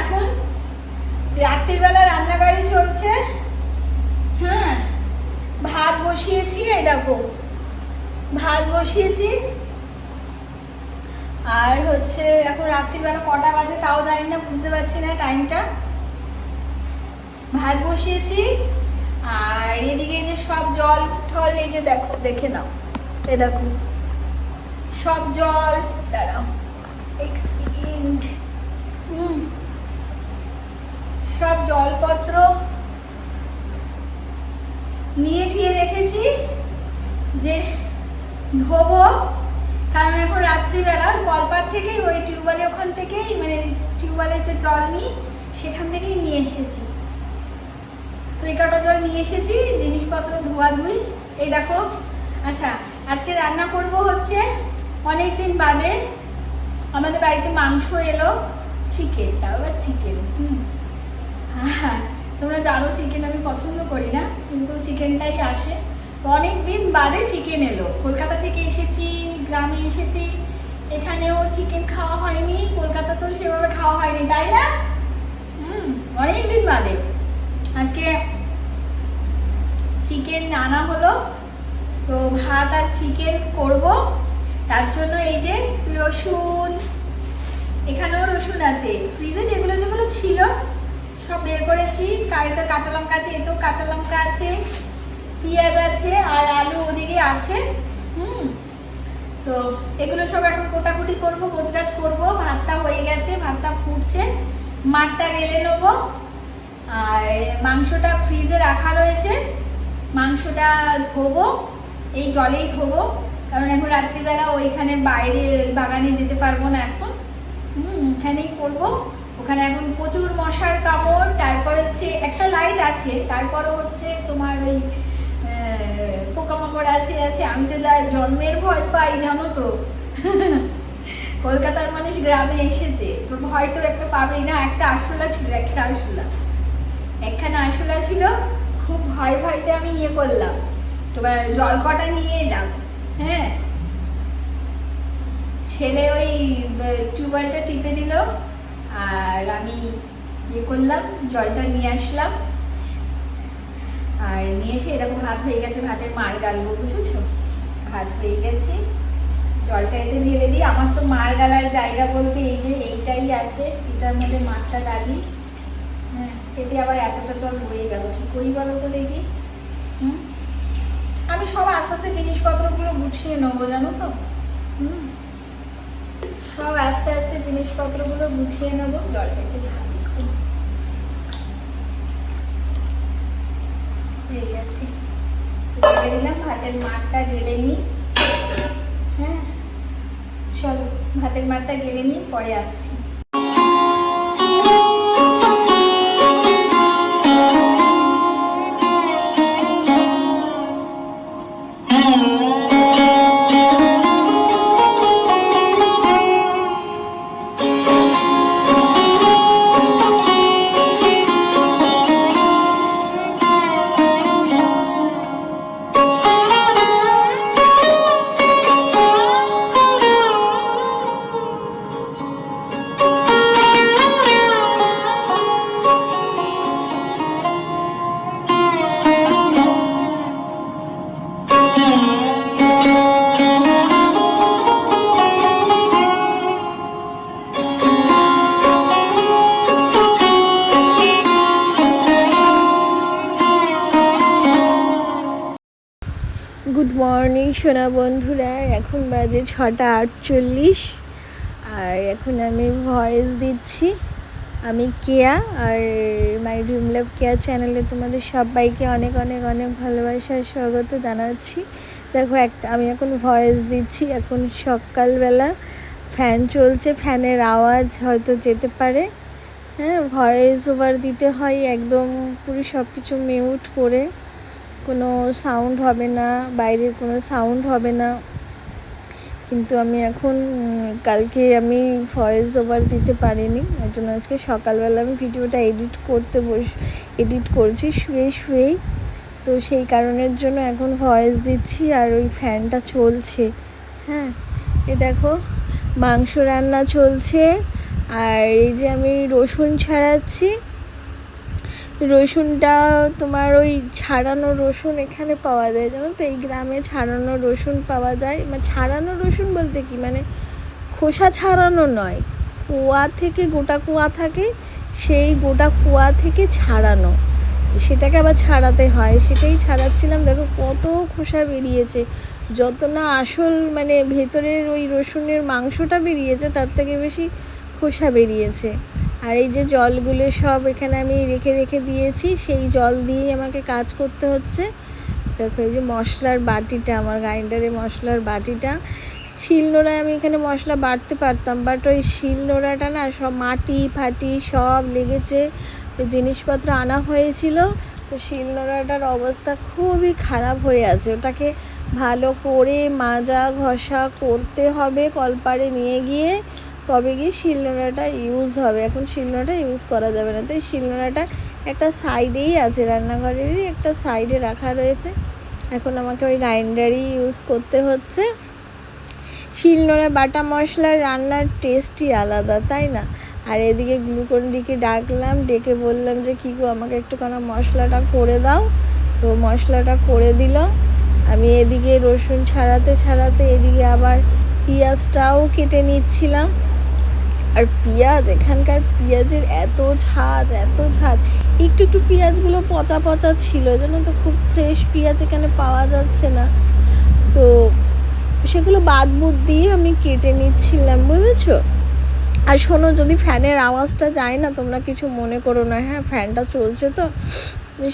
এখন রাত্রিবেলা রান্নাবাড়ি চলছে। হ্যাঁ ভাত বসিয়েছি, এই দেখো, ভাত বসিয়েছি। আর হচ্ছে এখন রাত্রিবেলা কটা বাজে তাও জানি না, বুঝতে পারছি না টাইমটা ভাত বসিয়েছি, আর এদিকে যে সব জল ঠল, এই যে দেখো, দেখে নাও, এই দেখো। সব জল, দাঁড়াও এক্সিডেন্ট হুম। সব জলপত্র নিয়ে ঠিয়ে রেখেছি যে ধোবো। কারণ এখন রাত্রিবেলা, ওই কলপার থেকেই, ওই টিউবওয়েলে ওখান থেকেই মানে টিউবওয়েলের যে জল নিই, সেখান থেকেই নিয়ে এসেছি। তো এই কটা জল নিয়ে এসেছি, জিনিসপত্র ধোয়া ধুই এই দেখো আচ্ছা আজকে রান্না করব হচ্ছে অনেক দিন বাদে, আমাদের বাড়িতে মাংস এলো চিকেন তাও আবার চিকেন, হুম। হ্যাঁ তোমরা জানো চিকেন আমি পছন্দ করি না, কিন্তু চিকেনটাই আসে। তো অনেক দিন বাদে চিকেন এলো। কলকাতা থেকে এসেছি, গ্রামে এসেছি, এখানেও চিকেন খাওয়া হয়নি কলকাতাতেও সেভাবে খাওয়া হয়নি, তাই না? হুম অনেক দিন বাদে। আজকে চিকেন আনা হলো, তো ভাত আর চিকেন করব। তার জন্য এই যে রসুন, এখানেও রসুন আছে। ফ্রিজে যেগুলো যেগুলো ছিল সব বের করেছি। কারিতে কাঁচা লঙ্কা আছে, এতেও কাঁচা লঙ্কা আছে, পেঁয়াজ আছে আর আলু ওদিকে আছে। হুম। তো এগুলো সব এখন কোটাকুটি করব, গোছগাছ করব। ভাতটা হয়ে গেছে, ভাতটা ফুটছে। মাঠটা গেলে নেব। আর মাংসটা ফ্রিজে রাখা রয়েছে। মাংসটা ধোবো, এই জলেই ধোবো। কারণ এখন রাত্রিবেলা ওইখানে বাইরে বাগানে যেতে পারব না এখন। হুম, এখানেই করব। ওখানে এখন প্রচুর মশার কামড়, তারপর হচ্ছে একটা লাইট আছে, তারপরও হচ্ছে তোমার ওই পোকামাকড় আছে আছে। আমি তো যা জন্মের ভয় পাই, জানো তো। কলকাতার মানুষ গ্রামে এসেছে, তো ভয় তো একটা পাবেই না। একটা আরশোলা ছিল, একটা আরশোলা একখানা আরশোলা ছিল, খুব ভয় ভয়তে আমি ইয়ে করলাম। তোমার জল কটা নিয়ে এলাম হ্যাঁ? ছেলে ওই টিউবওয়েলটা টিপে দিল। আর আমি ইয়ে করলাম, জলটা নিয়ে আসলাম। আর নিয়ে এসে এরকম ভাত হয়ে গেছে, ভাতের মার গালবো, বুঝেছ? ভাত হয়ে গেছে। জলটা এতে ঢেলে দিই। আমার তো মার গালার জায়গা বলতে এই যে এইটাই আছে, এটার মধ্যে মারটা ডালি হ্যাঁ এতে আবার এতটা জল হয়ে গেল। কী করি বলো তো দেখি? হুম? আমি সব আস্তে আস্তে জিনিসপত্রগুলো গুছিয়ে নেব, জানো তো? হুম? সব আস্তে আস্তে জিনিসপত্রগুলো গুছিয়ে নেব। জলটা একটু খুব হয়ে দিলাম, ভাতের মারটা গেলে নিই হ্যাঁ ভাতের গেলে নিই পরে আসছি। সোনা বন্ধুরা, এখন বাজে ছটা আটচল্লিশ। আর এখন আমি ভয়েস দিচ্ছি। আমি কেয়া, আর মাই ড্রিম লাভ কেয়া চ্যানেলে তোমাদের সবাইকে অনেক অনেক অনেক ভালোবাসার স্বাগত জানাচ্ছি। দেখো, একটা, আমি এখন ভয়েস দিচ্ছি। এখন সকালবেলা ফ্যান চলছে, ফ্যানের আওয়াজ হয়তো যেতে পারে। হ্যাঁ ভয়েস ওভার দিতে হয়, একদম পুরো সব কিছু মিউট করে। কোনো সাউন্ড হবে না, বাইরের কোনো সাউন্ড হবে না। কিন্তু আমি এখন কালকে আমি ভয়েস ওভার দিতে পারিনি, এর জন্য আজকে সকালবেলা আমি ভিডিওটা এডিট করতে বস এডিট করছি, শুয়ে শুয়েই। তো সেই কারণের জন্য এখন ভয়েস দিচ্ছি আর ওই ফ্যানটা চলছে। হ্যাঁ এ দেখো, মাংস রান্না চলছে, আর এই যে আমি রসুন ছাড়াচ্ছি রসুনটা তোমার ওই ছাড়ানো রসুন এখানে পাওয়া যায়, জানো তো? এই গ্রামে ছাড়ানো রসুন পাওয়া যায়। মানে ছাড়ানো রসুন বলতে কি? মানে খোসা ছাড়ানো নয়, কুয়া থেকে গোটা কুয়া থাকে, সেই গোটা কুয়া থেকে ছাড়ানো। সেটাকে আবার ছাড়াতে হয়। সেটাই ছাড়াচ্ছিলাম। দেখো কত খোসা বেরিয়েছে। যত না আসল মানে ভেতরের ওই রসুনের মাংসটা বেরিয়েছে, তার থেকে বেশি খোসা বেরিয়েছে। আর এই যে জলগুলো সব এখানে আমি রেখে রেখে দিয়েছি, সেই জল দিয়েই আমাকে কাজ করতে হচ্ছে। দেখো এই যে মশলার বাটিটা, আমার গ্রাইন্ডারে মশলার বাটিটা। শিলনোড়ায় আমি এখানে মশলা বাটতে পারতাম বাট ওই শিল নোড়াটা না সব মাটি, ফাটি সব লেগেছে, ওই জিনিসপত্র আনা হয়েছিল। তো শিলনোড়াটার অবস্থা খুবই খারাপ হয়ে আছে। ওটাকে ভালো করে মাজা ঘষা করতে হবে কলপারে নিয়ে গিয়ে। তবে গিয়ে শিলনোড়াটা ইউজ হবে। এখন শিলনোড়াটা ইউজ করা যাবে না। তো এই শিলনোড়াটা একটা সাইডেই আছে, রান্নাঘরেরই একটা সাইডে রাখা রয়েছে। এখন আমাকে ওই গ্রাইন্ডারই ইউজ করতে হচ্ছে। শিলনোড়া বাটা মশলার রান্নার টেস্টই আলাদা, তাই না? আর এদিকে গ্লুকন্ডিকে ডাকলাম, ডেকে বললাম যে, কী গো, আমাকে একটুখানি মশলাটা করে দাও। তো মশলাটা করে দিল। আমি এদিকে রসুন ছাড়াতে ছাড়াতে এদিকে আবার পেঁয়াজটাও কেটে নিচ্ছিলাম। আর পেঁয়াজ, এখানকার পেঁয়াজের এত ঝাঁজ এত ঝাঁজ। একটু একটু পেঁয়াজগুলো পচা পচা ছিল জানো তো খুব ফ্রেশ পেঁয়াজ এখানে পাওয়া যাচ্ছে না। তো সেগুলো বাদ বুদ দিয়ে আমি কেটে নিচ্ছিলাম, বুঝেছ? আর শোনো, যদি ফ্যানের আওয়াজটা যায় না, তোমরা কিছু মনে করো না। হ্যাঁ ফ্যানটা চলছে তো।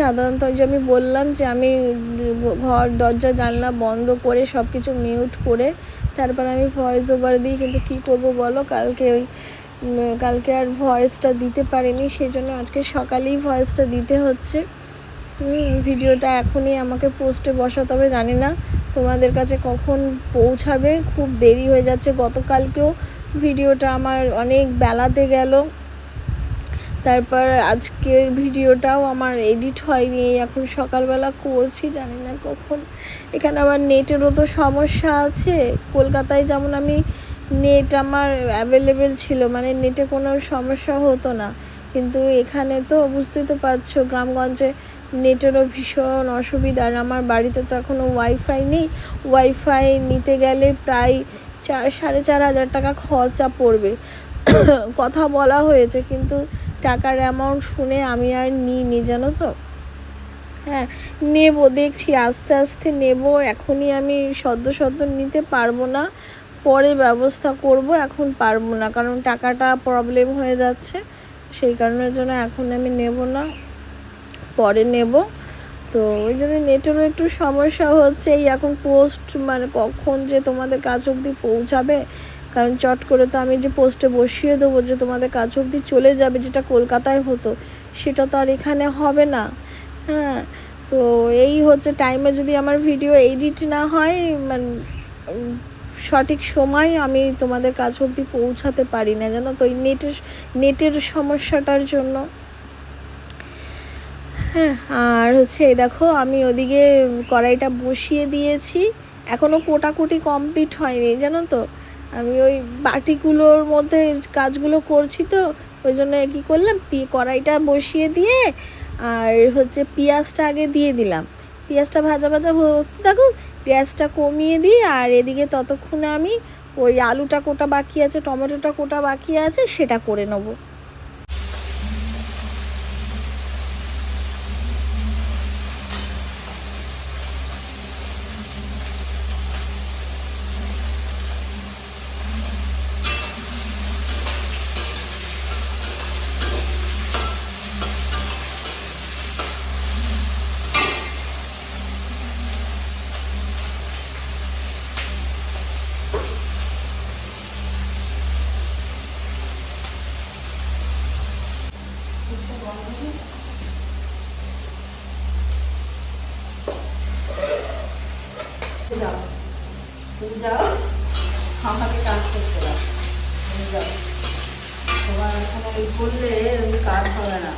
সাধারণত যে আমি বললাম যে আমি ঘর, দরজা, জানলা বন্ধ করে সব কিছু মিউট করে তারপর আমি ভয়েস ওভার দিই, কিন্তু কি করব বলো? কালকে ওই কালকে আর ভয়েসটা দিতে পারিনি সেই জন্য আজকে সকালেই ভয়েসটা দিতে হচ্ছে। ভিডিওটা এখনই আমাকে পোস্টে বসাতে হবে, জানি না তোমাদের কাছে কখন পৌঁছাবে, খুব দেরি হয়ে যাচ্ছে। গতকালকেও ভিডিওটা আমার অনেক বেলাতে গেল। তারপর আজকের ভিডিওটাও আমার এডিট হয়নি এখন সকালবেলা করছি, জানি না কখন। এখানে আমার নেটেরও তো সমস্যা আছে, কলকাতায় যেমন আমি নেট আমার অ্যাভেলেবেল ছিল মানে নেটে কোনো সমস্যা হতো না। কিন্তু এখানে তো বুঝতেই তো পারছ, গ্রামগঞ্জে নেটেরও ভীষণ অসুবিধা, আর আমার বাড়িতে তো এখনও ওয়াইফাই নেই। ওয়াইফাই নিতে গেলে প্রায় চার, সাড়ে চার হাজার টাকা খরচা পড়বে। কথা বলা হয়েছে, কিন্তু টাকার অ্যামাউন্ট শুনে আমি আর নিইনি, জানো তো? হ্যাঁ নেব, দেখছি আস্তে আস্তে নেব, এখনই আমি সদ্য সদ্য নিতে পারব না। পরে ব্যবস্থা করব, এখন পারব না, কারণ টাকাটা প্রবলেম হয়ে যাচ্ছে। সেই কারণের জন্য এখন আমি নেব না, পরে নেব। তো ওই জন্য নেটেরও একটু সমস্যা হচ্ছে, এই এখন পোস্ট মানে কখন যে তোমাদের কাছ অবধি পৌঁছাবে কারণ চট করে তো আমি যে পোস্টে বসিয়ে দেবো যে তোমাদের কাছ অবধি চলে যাবে, যেটা কলকাতায় হতো, সেটা তো আর এখানে হবে না। হ্যাঁ তো এই হচ্ছে টাইমে যদি আমার ভিডিও এডিট না হয় মানে সঠিক সময় আমি তোমাদের কাছ অবধি পৌঁছাতে পারি না, জানো তো ওই নেটের নেটের সমস্যাটার জন্য। হ্যাঁ আর হচ্ছে এই দেখো, আমি ওদিকে কড়াইটা বসিয়ে দিয়েছি এখনও কোটাকুটি কমপ্লিট হয়নি, জানো তো। আমি ওই বাটিগুলোর মধ্যে কাজগুলো করছি তো, ওই জন্য কী করলাম, পি, কড়াইটা বসিয়ে দিয়ে আর হচ্ছে পেঁয়াজটা আগে দিয়ে দিলাম। পেঁয়াজটা ভাজা ভাজা দেখো গ্যাসটা কমিয়ে দিই আর এদিকে ততক্ষণে আমি ওই আলুটা কোটা বাকি আছে, টমেটোটা কোটা বাকি আছে, সেটা করে নেব যাও তুমি যাও আমাকে কাজ করতে দাও তুমি যাও তোমার এখন ওই করলে ওই কাজ হবে না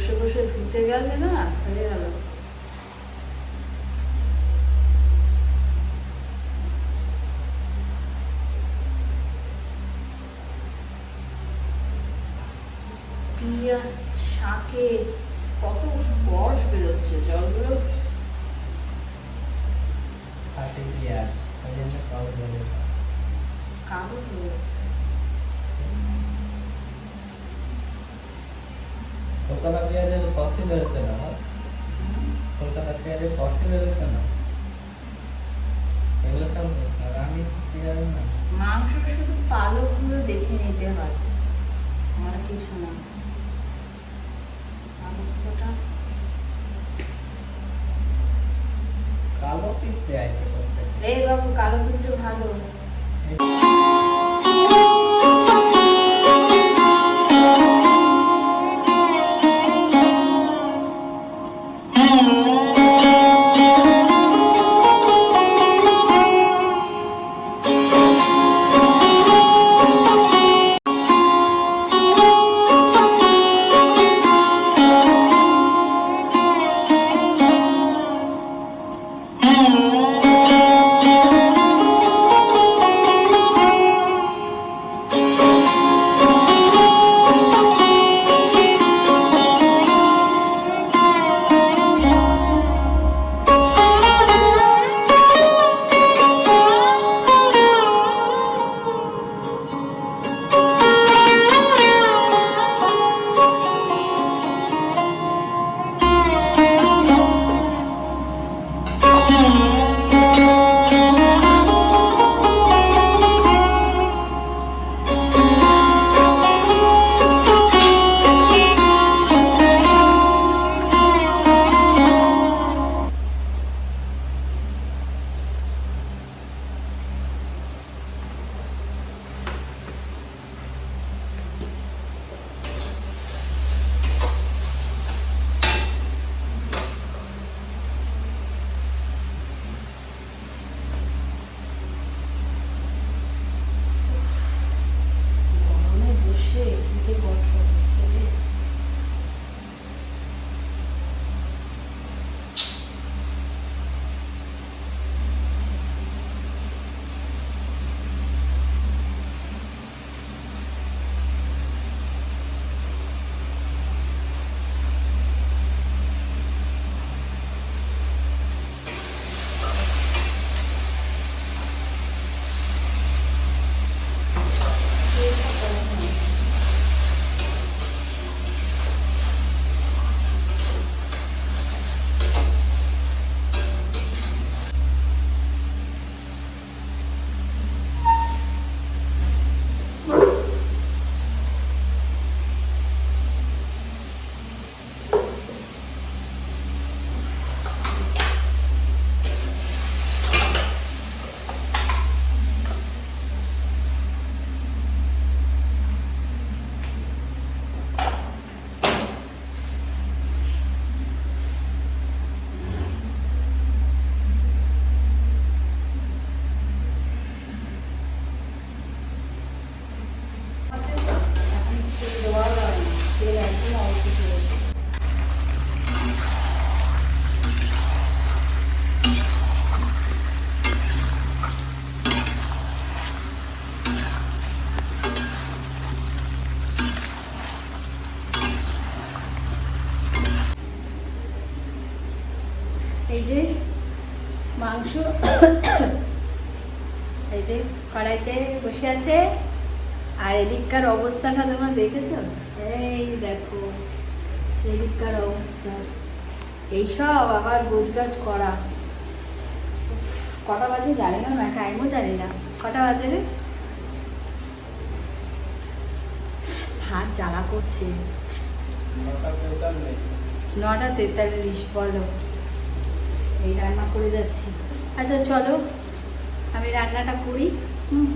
বসে বসে ধুতে গেলে না হয়ে গেল পিঁয়াজ শাকে কত রস বেরোচ্ছে জলগুলো হাতে পেঁয়াজ ওই জন্য কালো হয়ে গেছে। কালো হয়ে গেছে কলকাতা পেঁয়াজের কষি বেরোচ্ছে না আমার। কলকাতা পেঁয়াজের কষি বেরোচ্ছে না এগুলো সব রানী পেঁয়াজ না মাংস শুধু পালকগুলো দেখে নিতে হয় আর কিছু না। কালো পিঠে আছে এই বাবু কালো পিঠে ভালো। এদিককার অবস্থাটা তোমরা দেখেছ? এই দেখো এদিককার অবস্থা। এইসব আবার গোছগাছ করা। কটা বাজে জানি না না টাইমও জানি না। কটা বাজে রে? হাত জ্বালা করছে। নটা তেতাল্লিশ। নটা তেতাল্লিশ বলো। এই রান্না করে যাচ্ছি। আচ্ছা চলো। আমি রান্নাটা করি হুম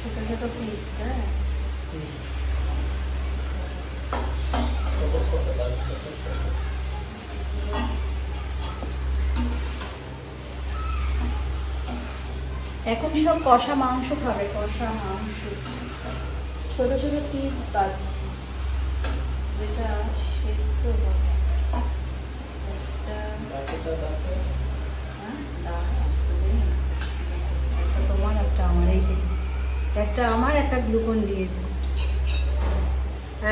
ছোট ছোট পিস হ্যাঁ এখন সব কষা মাংস খাবে কষা মাংস। ছোট ছোট পিস পাচ্ছি। যেটা সেদ্ধ হ্যাঁ, তোমার একটা আমার। এই যে একটা আমার একটা গ্লুকন দিয়ে।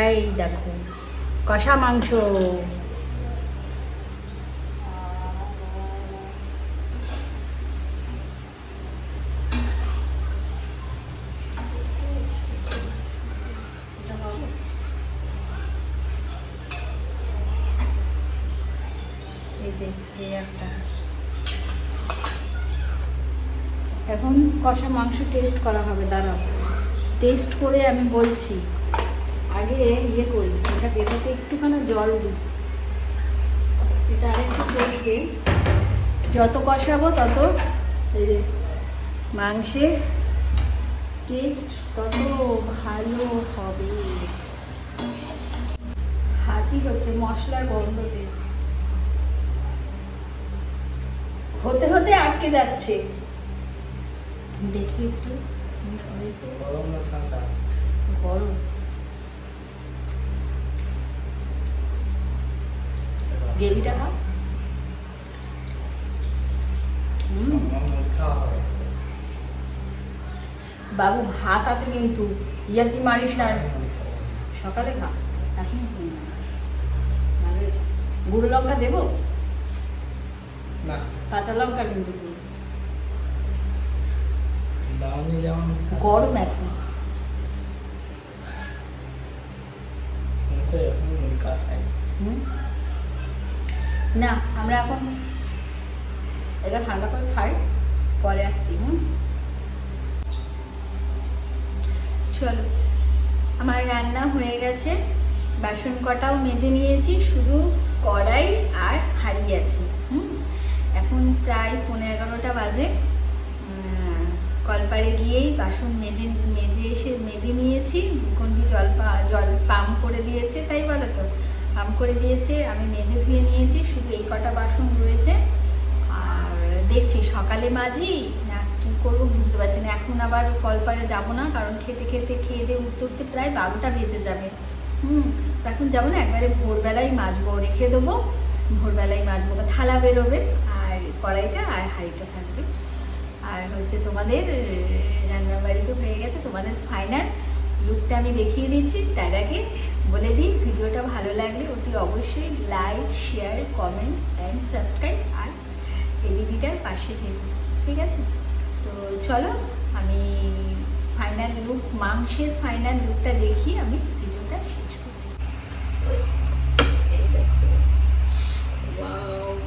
এই দেখো কষা মাংস এটা হবে? এই যে এই একটা এখন কষা মাংস টেস্ট করা হবে, দাঁড়াও। টেস্ট করে আমি বলছি। আগে ইয়ে করি এটা এটাতে একটুখানি জল দিই। এটা আরেকটু কষবে। যত কষাবো তত এই যে মাংসের টেস্ট তত ভালো হবে। হাজি হচ্ছে মশলার গন্ধতে। হতে হতে আটকে যাচ্ছে। দেখি একটু। গরম না ঠান্ডা? গরম। গ্রেভিটা খাও। বাবু ভাত আছে কিন্তু। ইয়ার কি মারিস না? সকালে খা। এখন। গুঁড়ো লঙ্কা দেবো? কাঁচা লঙ্কা কিন্তু দাওনি যেমন গরম এখন? না, আমরা এখন এটা ঠান্ডা করে খাই, পরে আসছি, হুম চলো, আমার রান্না হয়ে গেছে, বাসন কটাও মেজে নিয়েছি, শুধু কড়াই আর হাঁড়ি আছে, হুম এখন প্রায় পনেরো এগারোটা বাজে কলপাড়ে গিয়েই বাসন মেজে মেজে এসে, মেজে নিয়েছি। কোনটি জল পা, জল পাম্প করে দিয়েছে, তাই বলো তো? পাম্প করে দিয়েছে, আমি মেজে ধুয়ে নিয়েছি, শুধু এই কটা বাসন রয়েছে। আর দেখছি সকালে মাজি না কী করব বুঝতে পারছি না। এখন আবার কলপাড়ে যাব না, কারণ খেতে খেতে, খেয়ে দিয়ে উঠতে উঠতে প্রায় বারোটা বেজে যাবে। হুম এখন যাব না, একবারে ভোরবেলায় মাজবো, রেখে দেবো। ভোরবেলায় মাজবো থালা বেরোবে, আর কড়াইটা আর হাঁড়িটা হচ্ছে তোমাদের রান্নার বাড়িতে হয়ে গেছে। তোমাদের ফাইনাল লুকটা আমি দেখিয়ে দিচ্ছি, তার আগে বলে দিই, ভিডিওটা ভালো লাগলে অতি অবশ্যই like share comment and subscribe আর এলইডিটার পাশে থেকো ঠিক আছে? তো চলো, আমি ফাইনাল লুক মাংসের ফাইনাল লুকটা দেখি আমি ভিডিওটা শেষ করছি।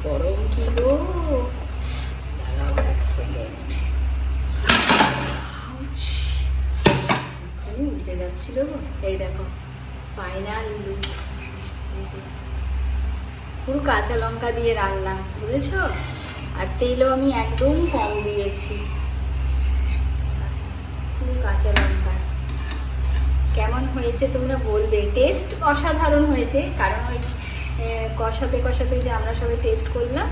গরম কি গো দাঁড়াও এক সেকেন্ড এক্ষুনি যাচ্ছিল এই দেখো ফাইনাল লুক পুরো কাঁচা লঙ্কা দিয়ে রান্না, বুঝেছ? আর তেলও আমি একদম কম দিয়েছি। পুরো কাঁচা লঙ্কা। কেমন হয়েছে তোমরা বলবে? টেস্ট অসাধারণ হয়েছে, কারণ ওই কষাতে কষাতে যে আমরা সবাই টেস্ট করলাম,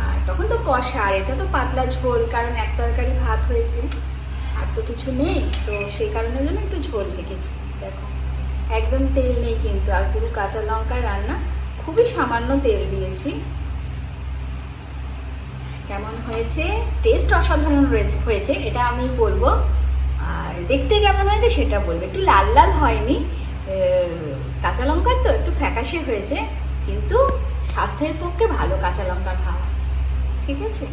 আর তখন তো কষা, আর এটা তো পাতলা ঝোল, কারণ এক তরকারি ভাত হয়েছে। আর তো কিছু নেই, তো সেই কারণের জন্য একটু ঝোল রেখেছি, দেখো। একদম তেল নেই কিন্তু, আর পুরো কাঁচা লঙ্কা রান্না, খুবই সামান্য তেল দিয়েছি। কেমন হয়েছে? টেস্ট অসাধারণ হয়েছে, এটা আমি বলব। আর দেখতে কেমন হয়েছে সেটা বলব। একটু লাল লাল হয়নি কাঁচা লঙ্কার তো একটু ফ্যাকাশে হয়েছে, কিন্তু স্বাস্থ্যের পক্ষে ভালো কাঁচা লঙ্কা খাওয়া, ঠিক আছে?